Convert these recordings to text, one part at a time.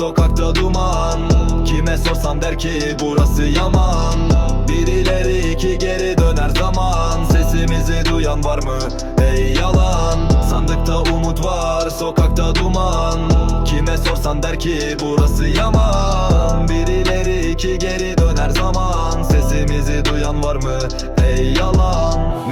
sokakta duman. Kime sorsan der ki burası yaman. Birileri iki geri döner zaman. Sesimizi duyan var mı? Ey yalan. Sandıkta umut var sokakta duman. Kime sorsan der ki burası yaman. Birileri iki geri döner zaman. Sesimizi duyan var mı?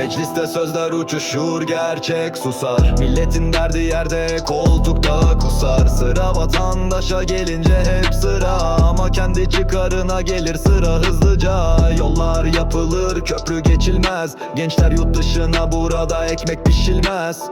Mecliste sözler uçuşur gerçek susar. Milletin derdi yerde koltukta kusar. Sıra vatandaşa gelince hep sıra. Ama kendi çıkarına gelir sıra hızlıca. Yollar yapılır köprü geçilmez. Gençler yurt dışına burada ekmek pişilmez.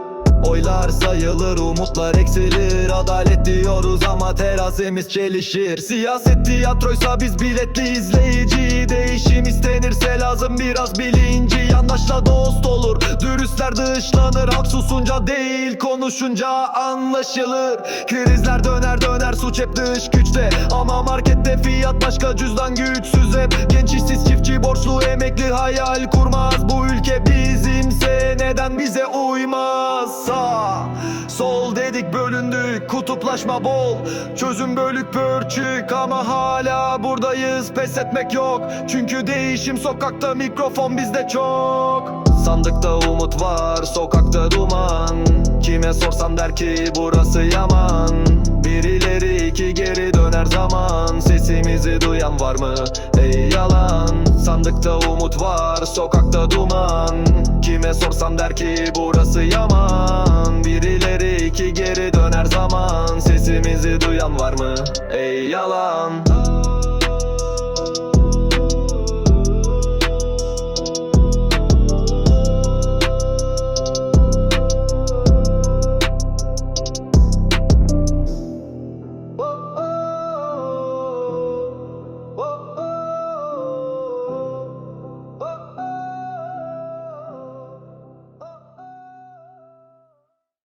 Oylar sayılır umutlar eksilir. Adalet diyoruz ama terazimiz çelişir. Siyaset tiyatroysa biz biletli izleyici. Değişim istenirse lazım biraz bilinci Yandaşla dost olur. Dürüstler dışlanır. Halk susunca değil konuşunca anlaşılır. Krizler döner döner suç hep dış güçte. Ama markette fiyat başka cüzdan güçsüz hep. Genç işsiz çiftçi borçlu emekli hayal kurmaz. Bu ülke bizimse bölündük kutuplaşma bol. Çözüm bölük pörçük ama hala buradayız. Pes etmek yok Çünkü değişim sokakta mikrofon bizde çok. Sandıkta umut var sokakta duman. Kime sorsam der ki burası yaman. Birileri iki geri döner zaman. Sesimizi duyan var mı? Ey yalan. Sandıkta umut var sokakta duman. Kime sorsam der ki burası yaman var mı? Ey yalan